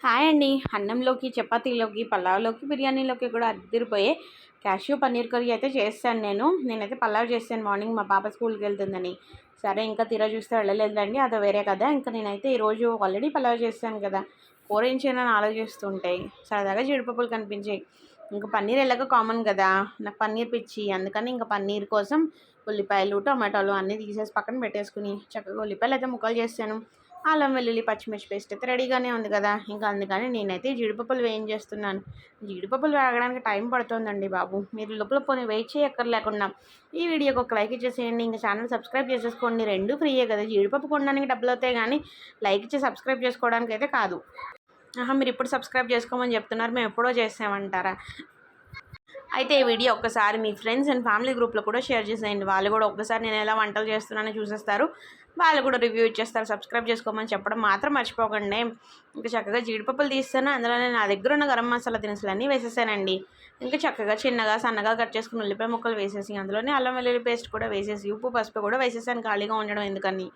Hi అండి. అన్నంలోకి చపాతీలోకి పలావ్లోకి బిర్యానీలోకి కూడా అద్దరిపోయే క్యాష్యూ పన్నీర్ కర్రీ అయితే చేస్తాను నేను. నేనైతే పలావ్ చేస్తాను. మార్నింగ్ మా పాప స్కూల్కి వెళ్తుందని. సరే ఇంకా తీరా చూస్తే వెళ్ళలేదండి అది వేరే కదా. ఇంకా నేనైతే ఈరోజు ఆల్రెడీ పలావ్ చేస్తాను కదా. కూర ఏం చేయాలని ఆలోచిస్తుంటాయి సరదాగా జీడిపప్పులు కనిపించాయి. ఇంకా పన్నీర్ ఎలాగో కామన్ కదా. నాకు పన్నీర్ పిచ్చి. అందుకని ఇంకా పన్నీర్ కోసం ఉల్లిపాయలు టమాటాలు అన్నీ తీసేసి పక్కన పెట్టేసుకుని చక్కగా ఉల్లిపాయలు అయితే ముక్కలు చేస్తాను. అల్లం వెల్లుల్లి పచ్చిమిర్చి పేస్ట్ అయితే రెడీగానే ఉంది కదా. ఇంకా అందుకని నేనైతే జీడిపప్పులు వేయించేస్తున్నాను. జీడిపప్పులు వేగడానికి టైం పడుతుందండి బాబు. మీరు లోపల పోనీ వెయిట్ చేయక్కర్లేకుండా ఈ వీడియోకి ఒక లైక్ ఇచ్చేసేయండి. ఇంకా ఛానల్ సబ్స్క్రైబ్ చేసేసుకోండి. రెండు ఫ్రీయే కదా. జీడిపప్పు కొనడానికి డబ్బులు అవుతాయి కానీ లైక్ ఇచ్చి సబ్స్క్రైబ్ చేసుకోవడానికి అయితే కాదు. ఆహా మీరు ఇప్పుడు సబ్స్క్రైబ్ చేసుకోమని చెప్తున్నారు. మేము ఎప్పుడో చేసామంటారా? అయితే ఈ వీడియో ఒక్కసారి మీ ఫ్రెండ్స్ అండ్ ఫ్యామిలీ గ్రూప్లో కూడా షేర్ చేసేయండి. వాళ్ళు కూడా ఒక్కసారి నేను ఎలా వంటలు చేస్తున్నానో చూసేస్తారు. వాళ్ళు కూడా రివ్యూ ఇచ్చేస్తారు. సబ్స్క్రైబ్ చేసుకోమని చెప్పడం మాత్రం మర్చిపోకండి. ఇంకా చక్కగా జీడిపప్పులు తీస్తాను. అందులోనే నా దగ్గర ఉన్న గరం మసాలా దినుసులు అన్నీ వేసేసానండి. ఇంకా చక్కగా చిన్నగా సన్నగా కట్ చేసుకుని ఉల్లిపాయ ముక్కలు వేసేసి అందులోనే అల్లం వెల్లుల్లి పేస్ట్ కూడా వేసేసి ఉప్పు పసుపు కూడా వేసేసాను ఖాళీగా ఉండడం ఎందుకని.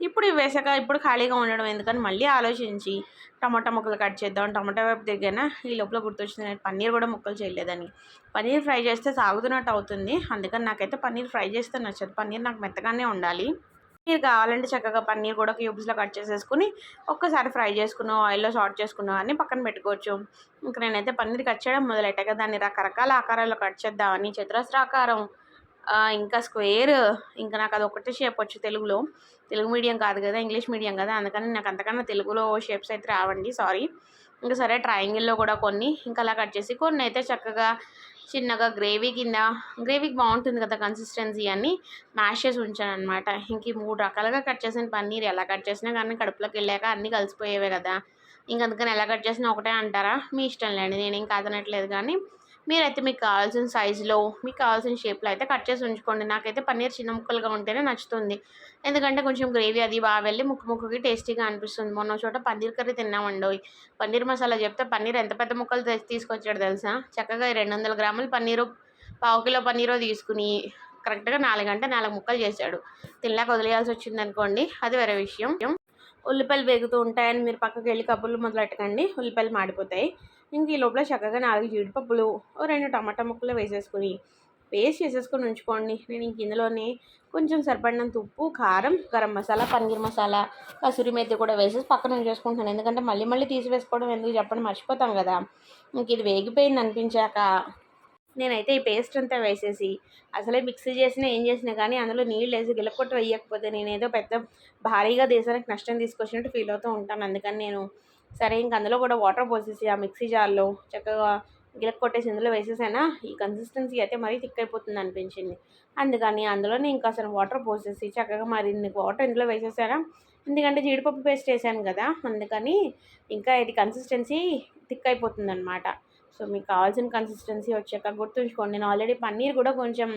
ఇప్పుడు వేసాక ఇప్పుడు ఖాళీగా ఉండడం ఎందుకని మళ్ళీ ఆలోచించి టమాటా ముక్కలు కట్ చేద్దాం. టమాటా వైపు దిగాన ఈ లోపల గుర్తొచ్చింది పన్నీర్ కూడా ముక్కలు చేయలేదని. పన్నీర్ పన్నీర్ ఫ్రై చేస్తే సాగుతున్నట్టు అవుతుంది అందుకని నాకైతే పన్నీర్ ఫ్రై చేస్తే నచ్చదు. పన్నీర్ నాకు మెత్తగానే ఉండాలి. మీరు కావాలంటే చక్కగా పన్నీర్ కూడా క్యూబ్స్లో కట్ చేసేసుకుని ఒక్కసారి ఫ్రై చేసుకున్నాం ఆయిల్లో షార్ట్ చేసుకున్నాం అని పక్కన పెట్టుకోవచ్చు. ఇంకా నేనైతే పన్నీర్ కట్ చేయడం మొదలెట్టాక దాన్ని రకరకాల ఆకారాల్లో కట్ చేద్దామని చతురస్రాకారం ఇంకా స్క్వేర్ ఇంకా నాకు అది ఒకటే షేప్ వచ్చు తెలుగులో. తెలుగు మీడియం కాదు కదా ఇంగ్లీష్ మీడియం కదా అందుకని నాకు అంతకన్నా తెలుగులో షేప్స్ అయితే రావండి సారీ. ఇంకా సరే ట్రయాంగిల్లో కూడా కొన్ని ఇంకా అలా కట్ చేసి కొన్ని అయితే చక్కగా చిన్నగా గ్రేవీ కింద గ్రేవీకి బాగుంటుంది కదా కన్సిస్టెన్సీ అని మ్యాష్ చేసి ఉంచాను అనమాట ఇంక మూడు రకాలుగా కట్ చేసిన పన్నీర్ ఎలా కట్ చేసినా కానీ కడుపులోకి వెళ్ళాక అన్నీ కలిసిపోయేవే కదా. ఇంక అందుకని ఎలా కట్ చేసినా ఒకటే అంటారా? మీ ఇష్టం లేండి నేను ఇంకా అదనట్లేదు కానీ మీరైతే మీకు కావాల్సిన సైజులో మీకు కావాల్సిన షేప్లో అయితే కట్ చేసి ఉంచుకోండి. నాకైతే పన్నీర్ చిన్న ముక్కలుగా ఉంటేనే నచ్చుతుంది. ఎందుకంటే కొంచెం గ్రేవీ అది బాగా వెళ్ళి ముక్కు ముక్కుకి టేస్టీగా అనిపిస్తుంది. మొన్న చోట పన్నీర్ కర్రీ తిన్నామండి. పన్నీర్ మసాలా చెప్తే పన్నీర్ ఎంత పెద్ద ముక్కలు తీసుకొచ్చాడు తెలుసా? చక్కగా రెండు వందల గ్రాములు పన్నీరు పావు కిలో పన్నీరు తీసుకుని కరెక్ట్గా నాలుగు గంటల నాలుగు ముక్కలు చేశాడు. తినలేక వదిలేయాల్సి వచ్చింది అనుకోండి అది వేరే విషయం. ఉల్లిపాయలు వేగుతూ ఉంటాయని మీరు పక్కకి వెళ్ళి కబుర్లు మొదలెట్టకండి. ఉల్లిపాయలు మాడిపోతాయి. ఇంక ఈ లోపల చక్కగా నాలుగు జీడిపప్పులు ఓ రెండు టమాటా ముక్కలు వేసేసుకుని పేస్ట్ చేసేసుకొని ఉంచుకోండి. నేను ఇంక ఇందులోనే కొంచెం సరిపడినంత ఉప్పు కారం గరం మసాలా పన్నీర్ మసాలా కసూరి మెత్తి కూడా వేసేసి పక్కన ఉంచేసుకుంటున్నాను. ఎందుకంటే మళ్ళీ మళ్ళీ తీసి వేసుకోవడం ఎందుకు చెప్పండి మర్చిపోతాం కదా. ఇంక ఇది వేగిపోయింది అనిపించాక నేనైతే ఈ పేస్ట్ అంతా వేసేసి అసలే మిక్సీ చేసినా ఏం చేసినా కానీ అందులో నీళ్ళు వేసి గిలకొట్టు వేయకపోతే నేను ఏదో పెద్ద భారీగా దేశానికి నష్టం తీసుకొచ్చినట్టు ఫీల్ అవుతూ ఉంటాను. అందుకని నేను సరే ఇంక అందులో కూడా వాటర్ పోసేసి ఆ మిక్సీ జార్లో చక్కగా గిలక్ కొట్టేసి ఇందులో వేసేసానా? ఈ కన్సిస్టెన్సీ అయితే మరీ థిక్ అయిపోతుంది అనిపించింది. అందుకని అందులోనే ఇంకా అసలు వాటర్ పోసేసి చక్కగా మరి వాటర్ ఇందులో వేసేసానా? ఎందుకంటే జీడిపప్పు పేస్ట్ వేసాను కదా అందుకని ఇంకా ఇది కన్సిస్టెన్సీ థిక్ అయిపోతుంది అనమాట సో మీకు కావాల్సిన కన్సిస్టెన్సీ వచ్చాక గుర్తుంచుకోండి. నేను ఆల్రెడీ పన్నీర్ కూడా కొంచెం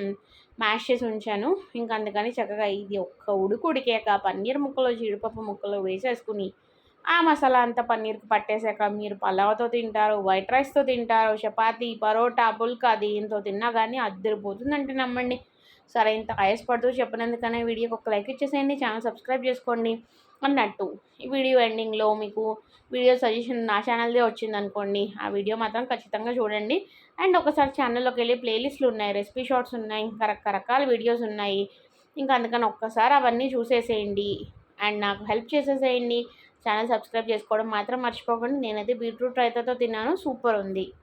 మ్యాష్ చేసి ఉంచాను. ఇంకా అందుకని చక్కగా ఇది ఒక్క ఉడుకు ఉడికాక పన్నీర్ ముక్కలు జీడిపప్పు ముక్కలు వేసేసుకుని ఆ మసాలా అంతా పన్నీర్కి పట్టేశాక మీరు పలావ్తో తింటారు వైట్ రైస్తో తింటారు చపాతి పరోటా పుల్కా దీంతో తిన్నా కానీ అద్దరిపోతుందంటే నమ్మండి. సరే ఇంత ఆయాసపడుతూ చెప్పినందుకనే వీడియోకి ఒక లైక్ ఇచ్చేసేయండి ఛానల్ సబ్స్క్రైబ్ చేసుకోండి అన్నట్టు. ఈ వీడియో ఎండింగ్లో మీకు వీడియో సజెషన్ నా ఛానల్దే వచ్చింది అనుకోండి ఆ వీడియో మాత్రం ఖచ్చితంగా చూడండి. అండ్ ఒకసారి ఛానల్లోకి వెళ్ళి ప్లేలిస్ట్లు ఉన్నాయి రెసిపీ షార్ట్స్ ఉన్నాయి ఇంకా రకరకాల వీడియోస్ ఉన్నాయి. ఇంకా అందుకని ఒక్కసారి అవన్నీ చూసేసేయండి. అండ్ నాకు హెల్ప్ చేసేసేయండి. ఛానల్ సబ్స్క్రైబ్ చేసుకోవడం మాత్రం మర్చిపోకండి. నేనైతే బీట్రూట్ రైతాతో తిన్నాను. సూపర్ ఉంది.